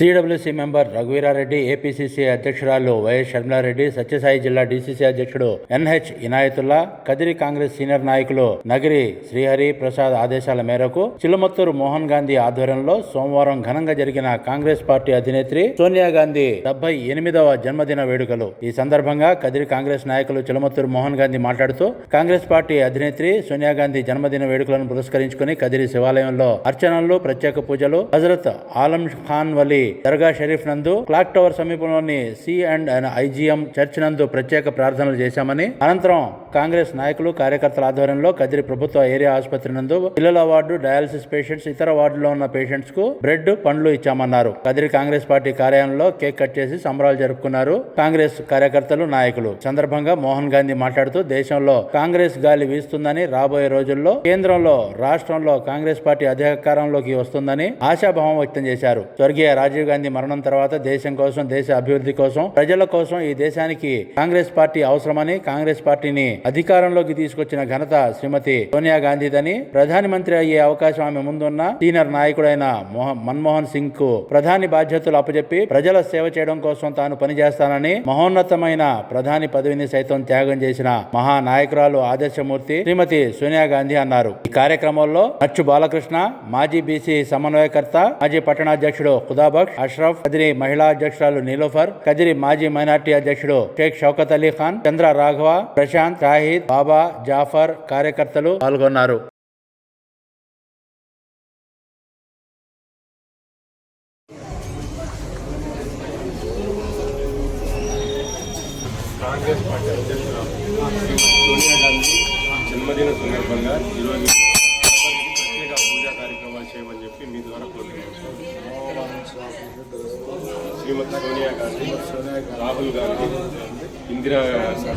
CWC member Raghuveera Reddy APCC అధ్యక్షురాలు YS Sharmila Reddy Sathya Sai జిల్లా DCC అధ్యక్షుడు ఎన్హెచ్ ఇనాయతుల్లా కదిరి కాంగ్రెస్ సీనియర్ నాయకులు నగిరి శ్రీహరి ప్రసాద్ ఆదేశాల మేరకు చిలుమత్తూరు మోహన్ గాంధీ ఆధ్వర్యంలో సోమవారం ఘనంగా జరిగిన కాంగ్రెస్ పార్టీ అధినేత్రి సోనియా గాంధీ డెబ్బై ఎనిమిదవ జన్మదిన వేడుకలు. ఈ సందర్భంగా కదిరి కాంగ్రెస్ నాయకులు చిలమత్తూరు మోహన్ గాంధీ మాట్లాడుతూ కాంగ్రెస్ పార్టీ అధినేత్రి సోనియా గాంధీ జన్మదిన వేడుకలను పురస్కరించుకుని కదిరి శివాలయంలో అర్చనలు ప్రత్యేక పూజలు హజరత్ ఆలం ఖాన్ వలీ దర్గా షరీఫ్ నందు క్లాక్ టవర్ సమీపంలోని సి అండ్ ఐజీఎం చర్చ్ నందు ప్రత్యేక ప్రార్థనలు చేశామని అనంతరం కాంగ్రెస్ నాయకులు కార్యకర్తల ఆధ్వర్యంలో కదిరి ప్రభుత్వ ఏరియా ఆసుపత్రి నందు పిల్లల వార్డు డయాలసిస్ పేషెంట్స్ ఇతర వార్డులో ఉన్న పేషెంట్స్కు బ్రెడ్ పండ్లు ఇచ్చామన్నారు. కదిరి కాంగ్రెస్ పార్టీ కార్యాలయంలో కేక్ కట్ చేసి సంబరాలు జరుపుకున్నారు కాంగ్రెస్ కార్యకర్తలు నాయకులు. సందర్భంగా మోహన్ గాంధీ మాట్లాడుతూ దేశంలో కాంగ్రెస్ గాలి వీస్తుందని రాబోయే రోజుల్లో కేంద్రంలో రాష్ట్రంలో కాంగ్రెస్ పార్టీ అధికారంలోకి వస్తుందని ఆశాభావం వ్యక్తం చేశారు. స్వర్గీయ రాజీవ్ గాంధీ మరణం తర్వాత దేశం కోసం దేశ అభివృద్ధి కోసం ప్రజల కోసం ఈ దేశానికి కాంగ్రెస్ పార్టీ అవసరమని కాంగ్రెస్ పార్టీని అధికారంలోకి తీసుకొచ్చిన ఘనత శ్రీమతి సోనియా గాంధీదని ప్రధానమంత్రి అయ్యే అవకాశం ఆమె ముందున్న సీనియర్ నాయకుడైన మోహ- మన్మోహన్ సింగ్కు ప్రధాని బాధ్యతలు అప్పచెప్పి ప్రజల సేవ చేయడం కోసం తాను పనిచేస్తానని మహోన్నతమైన ప్రధాని పదవిని సైతం త్యాగం చేసిన మహానాయకురాలు ఆదర్శమూర్తి శ్రీమతి సోనియా గాంధీ అన్నారు. ఈ కార్యక్రమంలో అచ్చు బాలకృష్ణ మాజీ బీసీ సమన్వయకర్త మాజీ పట్టణాధ్యక్షుడు ఖుదాబక్ష్ అష్రఫ్ కదిరి మహిళా అధ్యక్షురాలు నీలోఫర్ కదిరి మాజీ మైనార్టీ అధ్యక్షుడు షేక్ షౌకత్ అలీ ఖాన్ చంద్ర రాఘవ ప్రశాంత్ షాహిద్ బాబా జాఫర్ కార్యకర్తలు పాల్గొన్నారు. కాంగ్రెస్ పార్టీ అధ్యక్షురాలు సోనియా గాంధీ జన్మదిన సందర్భంగా ఈరోజు చెప్పి మీ ద్వారా శ్రీమతి సోనియా గాంధీ రాహుల్ గాంధీ ఇందిరా సోనియా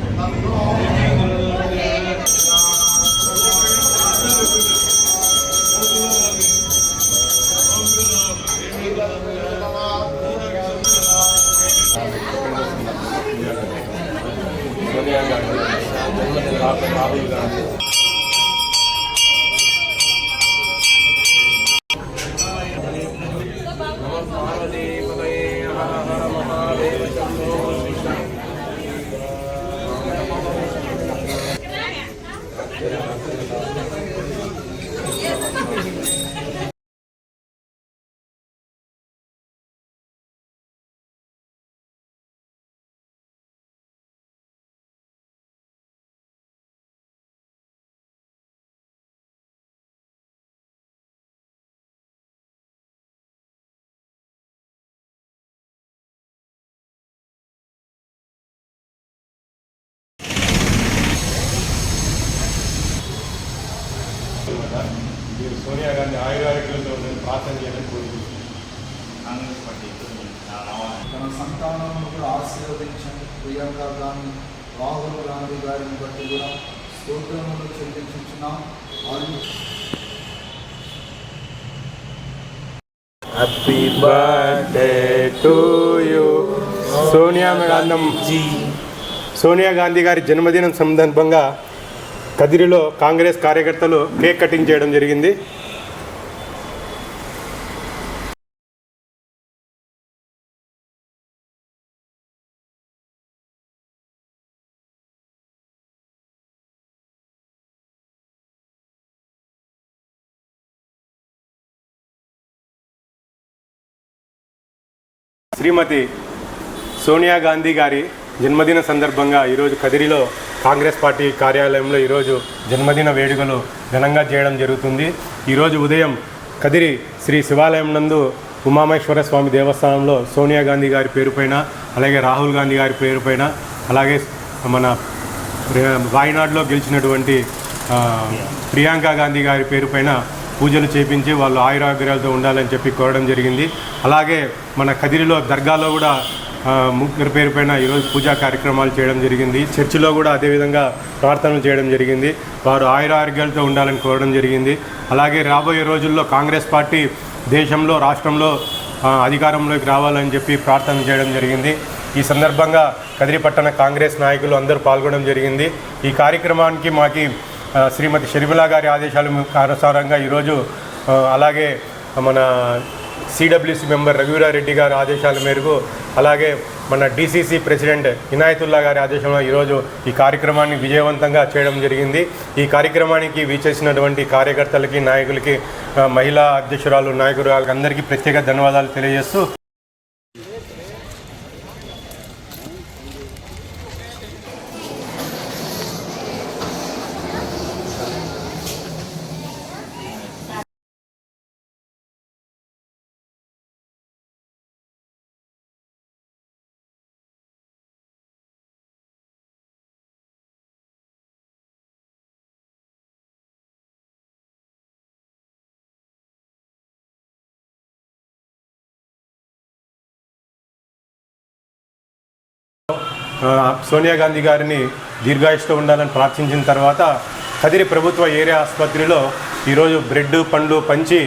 Yeah. ప్రార్థన చేయాలని కోరుకుంటున్నాను తన సంతానమును కూడా ఆశీర్వదించండి. ప్రియాంక గాంధీ రాహుల్ గాంధీ గారిని బట్టి కూడా స్తోత్రములు చెల్లించున్నాం వాళ్ళు happy birthday to you Sonia Gandhi Sonia Gandhi గారి జన్మదినం సందర్భంగా కదిరిలో కాంగ్రెస్ కార్యకర్తలు కేక్ కటింగ్ చేయడం జరిగింది. శ్రీమతి సోనియా గాంధీ గారి జన్మదిన సందర్భంగా ఈరోజు కదిరిలో కాంగ్రెస్ పార్టీ కార్యాలయంలో ఈరోజు జన్మదిన వేడుకలు ఘనంగా చేయడం జరుగుతుంది. ఈరోజు ఉదయం కదిరి శ్రీ శివాలయం నందు ఉమామేశ్వర స్వామి దేవస్థానంలో సోనియా గాంధీ గారి పేరుపైన అలాగే రాహుల్ గాంధీ గారి పేరుపైన అలాగే మన ప్రి- వాయనాడులో గెలిచినటువంటి ప్రియాంక గాంధీ గారి పేరుపైన పూజలు చేపించి వాళ్ళు ఆయురాగ్రహాలతో ఉండాలని చెప్పి కోరడం జరిగింది. అలాగే మన కదిరిలో దర్గాలో కూడా ముగ్గురు పేరు పైన ఈరోజు పూజా కార్యక్రమాలు చేయడం జరిగింది. చర్చిలో కూడా అదేవిధంగా ప్రార్థనలు చేయడం జరిగింది. వారు ఆయుర ఆరోగ్యాలతో ఉండాలని కోరడం జరిగింది. అలాగే రాబోయే రోజుల్లో కాంగ్రెస్ పార్టీ దేశంలో రాష్ట్రంలో అధికారంలోకి రావాలని చెప్పి ప్రార్థన చేయడం జరిగింది. ఈ సందర్భంగా కదిరిపట్టణ కాంగ్రెస్ నాయకులు అందరూ పాల్గొనడం జరిగింది. ఈ కార్యక్రమానికి మాకి శ్రీమతి షర్మిలా గారి ఆదేశాల అనుసారంగా ఈరోజు అలాగే మన సిడబ్ల్యూసి మెంబర్ రఘువీరారెడ్డి గారి ఆదేశాల మేరకు అలాగే మన డిసిసి ప్రెసిడెంట్ ఇనాయతుల్లా గారి ఆదేశంలో ఈరోజు ఈ కార్యక్రమాన్ని విజయవంతంగా చేయడం జరిగింది. ఈ కార్యక్రమానికి వీచేసినటువంటి కార్యకర్తలకి నాయకులకి మహిళా అధ్యక్షురాలు నాయకురాలకు అందరికీ ప్రత్యేక ధన్యవాదాలు తెలియజేస్తూ సోనియా గాంధీ గారిని దీర్ఘాయుష్లో ఉండాలని ప్రార్థించిన తర్వాత కదిరి ప్రభుత్వ ఏరియా ఆసుపత్రిలో ఈరోజు బ్రెడ్ పండ్లు పంచి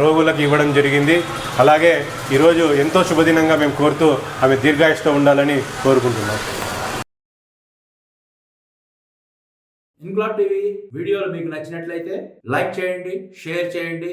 రోగులకు ఇవ్వడం జరిగింది. అలాగే ఈరోజు ఎంతో శుభదినంగా మేము కోరుతూ ఆమె దీర్ఘాయుష్తో ఉండాలని కోరుకుంటున్నాం. ఇన్క్లాబ్ టీవీ వీడియోలు మీకు నచ్చినట్లయితే లైక్ చేయండి షేర్ చేయండి.